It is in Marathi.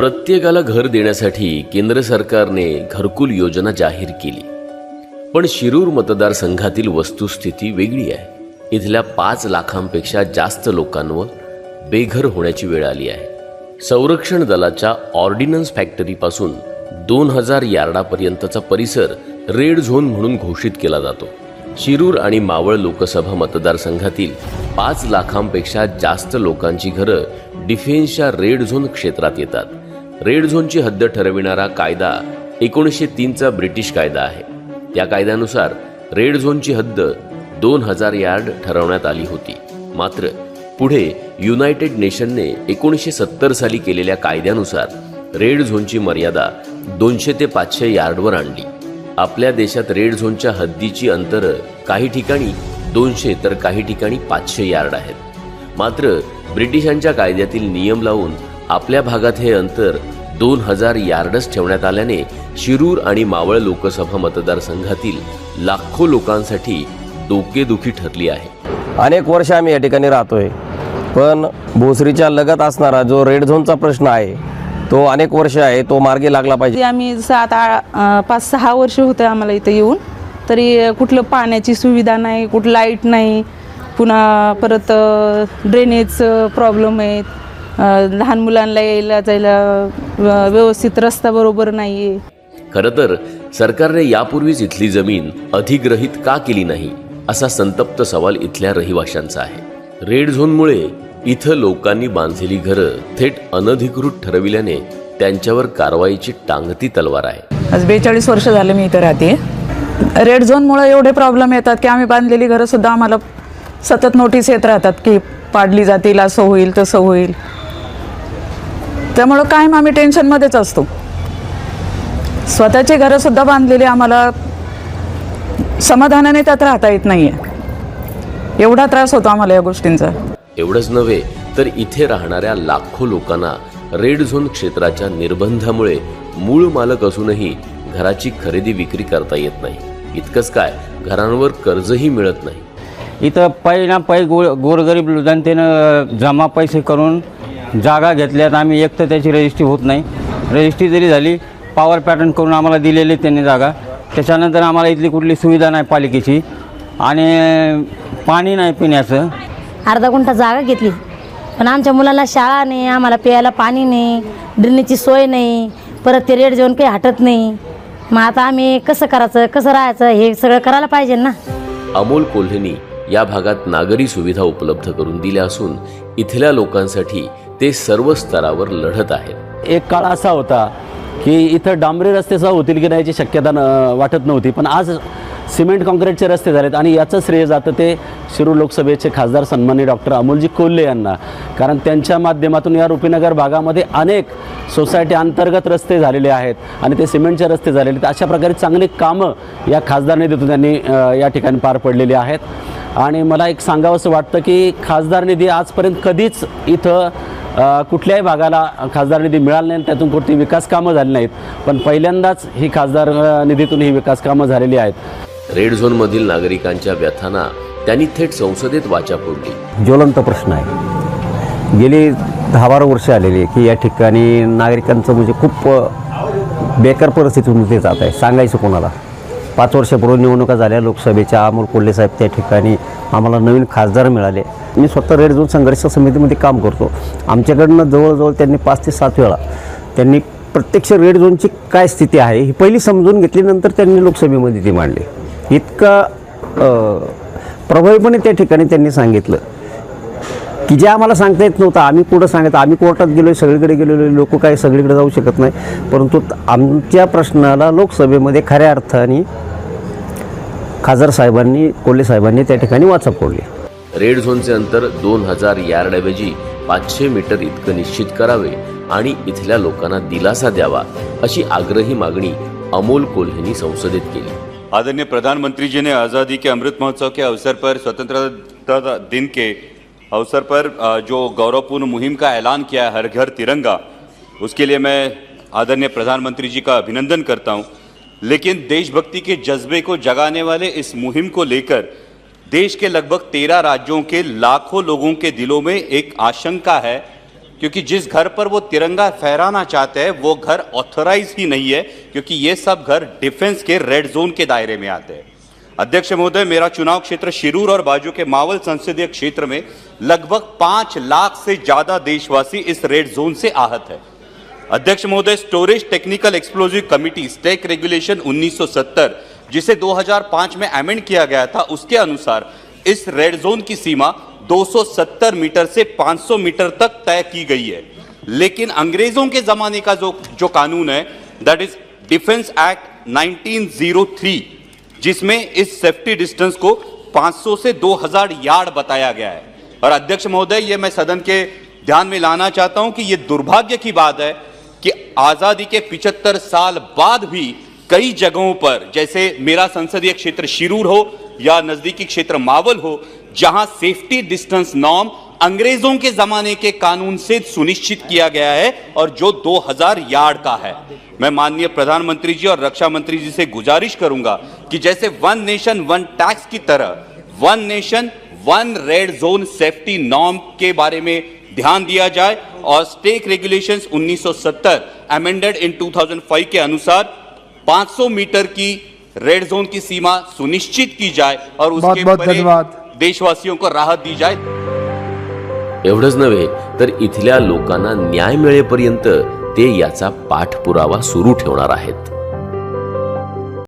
प्रत्येकाला घर देण्यासाठी केंद्र सरकारने घरकुल योजना जाहीर केली. पण शिरूर मतदारसंघातील वस्तुस्थिती वेगळी आहे. इथल्या पाच लाखांपेक्षा जास्त लोकांवर बेघर होण्याची वेळ आली आहे. संरक्षण दलाच्या ऑर्डिनन्स फॅक्टरीपासून दोन हजार यार्डापर्यंतचा परिसर रेड झोन म्हणून घोषित केला जातो. शिरूर आणि मावळ लोकसभा मतदारसंघातील पाच लाखांपेक्षा जास्त लोकांची घरं डिफेन्सच्या रेड झोन क्षेत्रात येतात. रेड झोनची हद्द ठरविणारा कायदा एकोणीसशे तीनचा ब्रिटिश कायदा आहे. त्या कायद्यानुसार रेड झोनची हद्द दोन हजार यार्ड ठरवण्यात आली होती. मात्र पुढे युनायटेड नेशनने एकोणीसशे सत्तर साली केलेल्या कायद्यानुसार रेड झोनची मर्यादा दोनशे ते पाचशे यार्डवर आणली. आपल्या देशात रेड झोनच्या हद्दीची अंतर काही ठिकाणी दोनशे तर काही ठिकाणी पाचशे यार्ड आहेत. मात्र ब्रिटिशांच्या कायद्यातील नियम लावून आपल्या भागात हे अंतर दोन हजार यार्डच ठेवण्यात आल्याने शिरूर आणि मावळ लोकसभा मतदारसंघातील लाखो लोकांसाठी डोकेदुखी ठरली आहे. अनेक वर्ष आम्ही या ठिकाणी राहतोय. पण भोसरीच्या लगत असणारा जो रेड झोनचा प्रश्न आहे तो अनेक वर्ष आहे तो मार्गी लागला पाहिजे. आम्ही सात आ पाच सहा वर्ष होते आम्हाला इथं येऊन. तरी कुठलं पाण्याची सुविधा नाही कुठं लाइट नाही. पुन्हा परत ड्रेनेज प्रॉब्लेम आहेत लहान मुलांना यायला जायला व्यवस्थित रस्ता बरोबर नाही आहे खरं तर सरकारने यापूर्वीच इथली जमीन अधिग्रहित का केली नाही असा संतप्त सवाल इथल्या रहिवाशांचा आहे. रेड झोनमुळे इथं लोकांनी बांधलेली घरं थेट अनधिकृत ठरविल्याने त्यांच्यावर कारवाईची टांगती तलवार आहे. आज बेचाळीस वर्ष झाले मी इथं राहते. रेड झोनमुळे एवढे प्रॉब्लेम येतात की आम्ही बांधलेली घरं सुद्धा आम्हाला सतत नोटीस येत राहतात की पाडली जातील असं होईल तसं होईल. त्यामुळं कायम आम्ही टेन्शनमध्येच असतो. स्वतःची घरं सुद्धा बांधलेली आम्हाला समाधानाने त्यात राहता येत नाही आहे एवढा त्रास होतो आम्हाला या गोष्टींचा. एवढंच नव्हे तर इथे राहणाऱ्या लाखो लोकांना रेड झोन क्षेत्राच्या निर्बंधामुळे मूळ मालक असूनही घराची खरेदी विक्री करता येत नाही. इतकंच काय घरांवर कर्जही मिळत नाही. इथं पै ना पै गो गोरगरीब जनतेनं जमा पैसे करून जागा घेतल्यात. आम्ही एक तर त्याची रजिस्ट्री होत नाही. रजिस्ट्री जरी झाली पॉवर पॅटर्न करून आम्हाला दिलेली त्यांनी जागा. त्याच्यानंतर आम्हाला इथली कुठली सुविधा नाही पालिकेची. आणि पाणी नाही पिण्याचं. अर्धा गुंठा जागा घेतली. पण आमच्या मुलांना शाळा नाही आम्हाला प्यायला पाणी नाही ड्रेनेजची सोय नाही परत ते रेड जेवण काही हटत नाही. मग आता आम्ही कसं करायचं कसं राहायचं हे सगळं करायला पाहिजे ना. अमोल कोल्हेनी या भागात नागरी सुविधा उपलब्ध करून दिल्या असून इथल्या लोकांसाठी ते सर्व स्तरावर लढत आहेत. एक काळ असा होता की इथं डांबरी रस्ते सुद्धा होतील की नाही याची शक्यता न वाटत नव्हती. पण आज सिमेंट काँक्रीटचे रस्ते झालेत आणि याचं श्रेय जातं ते शिरूर लोकसभेचे खासदार सन्माननीय डॉक्टर अमोलजी कोल्हे यांना. कारण त्यांच्या माध्यमातून या रुपीनगर भागामध्ये अनेक सोसायटी अंतर्गत रस्ते झालेले आहेत आणि ते सिमेंटचे रस्ते झालेले आहेत. अशा प्रकारे चांगली कामं या खासदार निधीतून त्यांनी या ठिकाणी पार पडलेली आहेत. आणि मला एक सांगावंसं वाटतं की खासदार निधी आजपर्यंत कधीच इथं कुठल्याही भागाला खासदार निधी मिळाला नाही आणि त्यातून कोणती विकास कामं झाली नाहीत. पण पहिल्यांदाच ही खासदार निधीतून ही विकास कामं झालेली आहेत. रेड झोनमधील नागरिकांच्या व्यथांना त्यांनी थेट संसदेत वाचा फोडली ज्वलंत प्रश्न आहे. गेली दहा बारा वर्ष आलेली की या ठिकाणी नागरिकांचं म्हणजे खूप बेकार परिस्थितीतून ते जात आहे. सांगायचं कोणाला? पाच वर्षापूर्वी निवडणुका झाल्या लोकसभेच्या अमोल कोल्हे साहेब त्या ठिकाणी आम्हाला नवीन खासदार मिळाले. मी स्वतः रेड झोन संघर्ष समितीमध्ये काम करतो. आमच्याकडनं जवळजवळ त्यांनी पाच ते सात वेळा त्यांनी प्रत्यक्ष रेड झोनची काय स्थिती आहे ही पहिली समजून घेतल्यानंतर त्यांनी लोकसभेमध्ये ती मांडली. इतका प्रभावीपणे त्या ठिकाणी त्यांनी सांगितलं. की जे आम्हाला सांगता येत नव्हतं आम्ही पुढं सांगत आम्ही कोर्टात गेलो सगळीकडे गेलेलो लोक काय सगळीकडे जाऊ शकत नाही. परंतु आमच्या प्रश्नाला लोकसभेमध्ये खऱ्या अर्थाने खासदार साहेबांनी कोल्हे साहेबांनी त्या ठिकाणी वाचा फोडली रेड झोनचे अंतर दोन हजार यार्डऐवजी पाचशे मीटर इतकं निश्चित करावे आणि इथल्या लोकांना दिलासा द्यावा अशी आग्रही मागणी अमोल कोल्हेनी संसदेत केली. आदरणीय प्रधानमंत्री जी ने आज़ादी के अमृत महोत्सव के अवसर पर स्वतंत्रता दिन के अवसर पर जो गौरवपूर्ण मुहिम का ऐलान किया है हर घर तिरंगा उसके लिए मैं आदरणीय प्रधानमंत्री जी का अभिनंदन करता हूं। लेकिन देशभक्ति के जज्बे को जगाने वाले इस मुहिम को लेकर देश के लगभग तेरह राज्यों के लाखों लोगों के दिलों में एक आशंका है, क्योंकि जिस घर पर वो तिरंगा फहराना चाहते हैं, वो घर ऑथराइज ही नहीं है, क्योंकि ये सब घर डिफेंस के रेड जोन के दायरे में आते हैं। अध्यक्ष महोदय, मेरा चुनाव क्षेत्र शिरूर और बाजू के मावल संसदीय क्षेत्र में लगभग पाँच लाख से ज़्यादा देशवासी इस रेड जोन से आहत है। अध्यक्ष महोदय storage technical explosive committee stake regulation 1970 जिसे 2005 में अमेंड किया गया था, उसके अनुसार इस रेड जोन की सीमा 270 मीटर से 500 मीटर तक तय की गई है। लेकिन अंग्रेज़ों के जमाने का जो जो कानून है दैट इज़ डिफेंस एक्ट 1903 जिसमें इस सेफ्टी डिस्टेंस को 500 से 2000 यार्ड बताया गया है। और अध्यक्ष महोदय, ये मैं सदन के ध्यान में लाना चाहता हूँ कि ये दुर्भाग्य की बात है कि आज़ादी के 75 साल बाद भी कई जगहों पर, जैसे मेरा संसदीय क्षेत्र शिरूर हो या नजदीकी क्षेत्र मावल हो, जहाँ सेफ्टी डिस्टेंस नॉर्म अंग्रेज़ों के जमाने के कानून से सुनिश्चित किया गया है और जो 2000 यार्ड का है। मैं माननीय प्रधानमंत्री जी और रक्षा मंत्री जी से गुजारिश करूँगा कि जैसे वन नेशन वन टैक्स की तरह one nation one red zone safety norm के बारे में ध्यान दिया जाए और स्टेक रेगुलेशंस 1970 अमेंडेड इन 2005 के अनुसार 500 मीटर की रेड जोन की सीमा सुनिश्चित की जाए और उसके परे धन्यवाद। देशवासियों को राहत दी जाए एवढंच नव्हे तर इथल्या लोकांना न्याय मिळेपर्यंत ते याचा पाठपुरावा सुरू ठेवणार आहेत